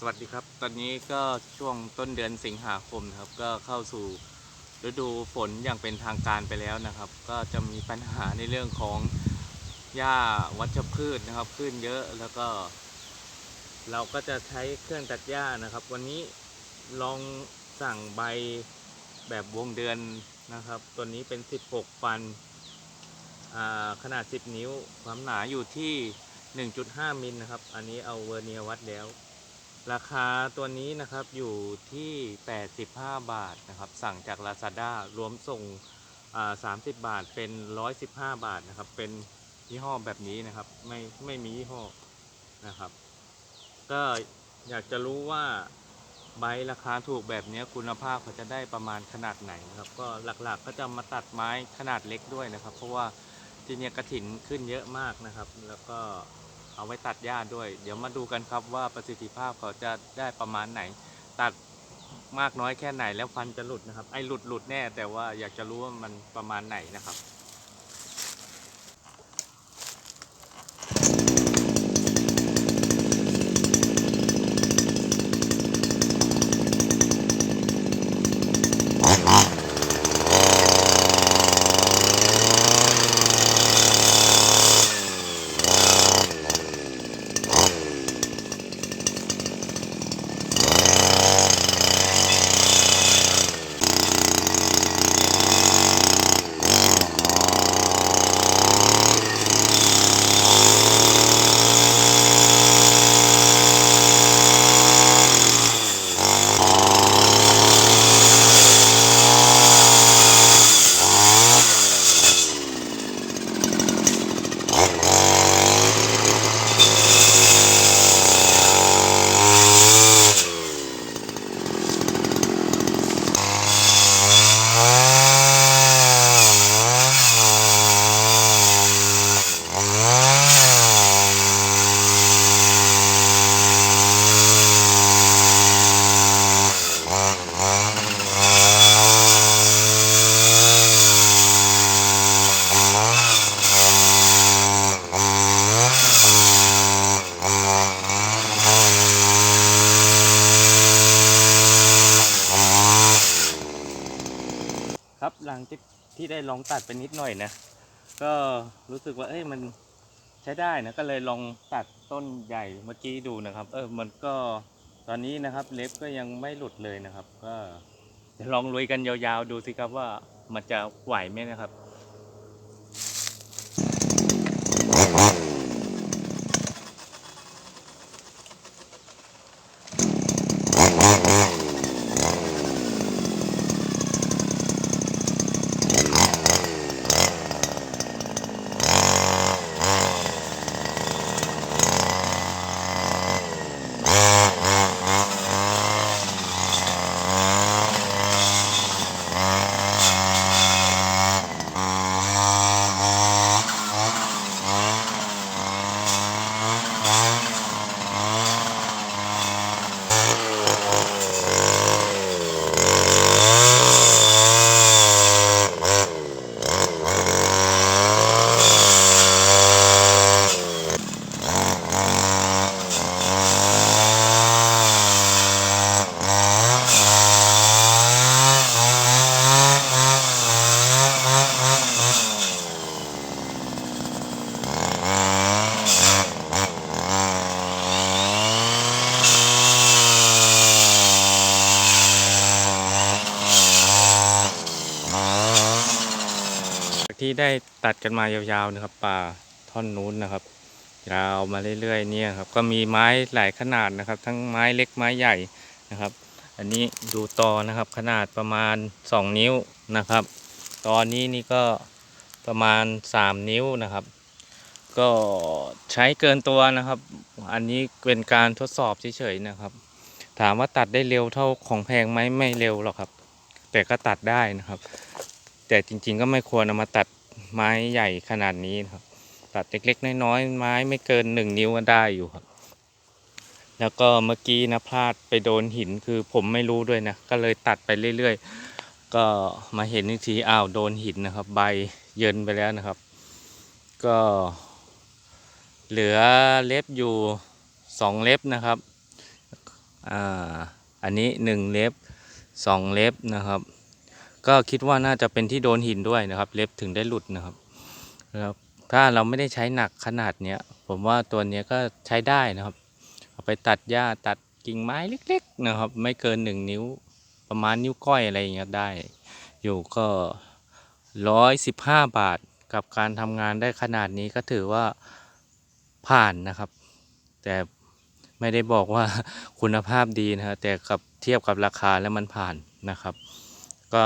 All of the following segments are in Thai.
สวัสดีครับ ตอนนี้ก็ช่วงต้นเดือนสิงหาคมครับ ก็เข้าสู่ฤดูฝนอย่างเป็นทางการไปแล้วนะครับ ก็จะมีปัญหาในเรื่องของหญ้าวัชพืชนะครับ ขึ้นเยอะแล้วก็ เราก็จะใช้เครื่องตัดหญ้านะครับ วันนี้ลองสั่งใบแบบวงเดือนนะครับ ตัวนี้เป็น 16 ฟันขนาด 10 นิ้ว ความหนาอยู่ที่ 1.5 มิลนะครับ อันนี้เอาเวอร์เนียร์วัดแล้ว ราคาตัวนี้นะครับอยู่ที่ 85 บาทนะครับ สั่งจาก Lazada รวมส่งอ่า30 บาทเป็น 115 บาทนะครับ เป็นยี่ห้อแบบนี้นะครับ ไม่ไม่มียี่ห้อนะครับ ก็อยากจะรู้ว่าใบราคาถูกแบบนี้คุณภาพเขาจะได้ประมาณขนาดไหนนะครับ ก็หลักๆก็จะมาตัดไม้ขนาดเล็กด้วยนะครับ เพราะว่าที่เนี่ยกระถินขึ้นเยอะมากนะครับ แล้วก็ เอาไว้ตัดหญ้าด้วย เดี๋ยวมาดูกันครับว่าประสิทธิภาพเขาจะได้ประมาณไหน ตัดมากน้อยแค่ไหนแล้วฟันจะหลุดนะครับ ไอ้หลุดหลุดแน่แต่ว่าอยากจะรู้ว่ามันประมาณไหนนะครับ ครับหลังจากที่ได้ลองตัดไปนิดหน่อยนะก็รู้สึกว่าเอ้ยมันใช้ได้นะก็เลยลองตัดต้นใหญ่เมื่อกี้ดูนะครับ เออมันก็ตอนนี้นะครับเล็บก็ยังไม่หลุดเลยนะครับ ก็จะลองลุยกันยาวๆดูสิครับว่ามันจะไหวไหมนะครับ ที่ได้ตัดกันมายาวๆนะครับ ป่าท่อนนู้นนะครับ ยาวมาเรื่อยๆเนี่ยครับ ก็มีไม้หลายขนาดนะครับ ทั้งไม้เล็กไม้ใหญ่นะครับ อันนี้ดูตอนะครับ ขนาดประมาณ 2 นิ้วนะครับ ตอนนี้นี่ก็ประมาณ 3 นิ้วนะครับ ก็ใช้เกินตัวนะครับ อันนี้เป็นการทดสอบเฉยๆนะครับ ถามว่าตัดได้เร็วเท่าของแพงไหมไม่เร็วหรอกครับ แต่ก็ตัดได้นะครับ แต่จริงๆก็ไม่ควรเอามาตัด ไม้ใหญ่ขนาดนี้นะครับ ตัดเล็กๆน้อยๆไม้ไม่เกินหนึ่งนิ้วก็ได้อยู่ครับ แล้วก็เมื่อกี้นะพลาดไปโดนหินคือผมไม่รู้ด้วยนะ ก็เลยตัดไปเรื่อยๆ ก็มาเห็นอีกทีอ้าวโดนหินนะครับ ใบเยินไปแล้วนะครับ ก็เหลือเล็บอยู่สองเล็บนะครับ อ่า อันนี้หนึ่งเล็บสองเล็บนะครับ ก็คิดว่าน่าจะเป็นที่โดนหินด้วยนะครับ เล็บถึงได้หลุดนะครับแล้วถ้าเราไม่ได้ใช้หนักขนาดเนี้ยผมว่าตัวเนี้ยก็ใช้ได้นะครับ เอาไปตัดหญ้าตัดกิ่งไม้เล็ก ๆ นะครับ ไม่เกินหนึ่งนิ้วประมาณนิ้วก้อยอะไรอย่างเงี้ยได้ อยู่ก็ร้อยสิบห้าบาทกับการทำงานได้ขนาดนี้ก็ถือว่าผ่านนะครับ แต่ไม่ได้บอกว่าคุณภาพดีนะฮะแต่กับเทียบกับราคาแล้วมันผ่านนะครับ ก็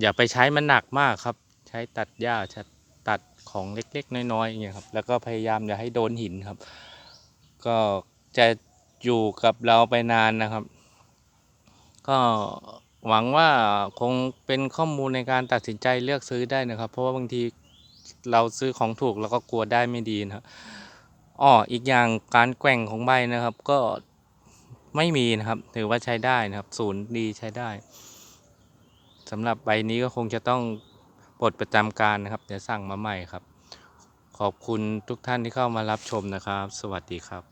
อย่าไปใช้มันหนักมากครับ ใช้ตัดหญ้าตัดของเล็กๆ น้อยๆอย่างเงี้ยครับ แล้วก็พยายามอย่าให้โดนหินครับ ก็จะอยู่กับเราไปนานนะครับ ก็หวังว่าคงเป็นข้อมูลในการตัดสินใจเลือกซื้อได้นะครับ เพราะว่าบางทีเราซื้อของถูกแล้วก็กลัวได้ไม่ดีนะครับอ้ออีกอย่างการแกว่งของใบนะครับ ก็ไม่มีนะครับ ถือว่าใช้ได้นะครับ ศูนย์ดีใช้ได้ สำหรับใบนี้ก็คงจะต้องปลดประจำการนะครับเดี๋ยวสั่งมาใหม่ครับ ขอบคุณทุกท่านที่เข้ามารับชมนะครับ สวัสดีครับ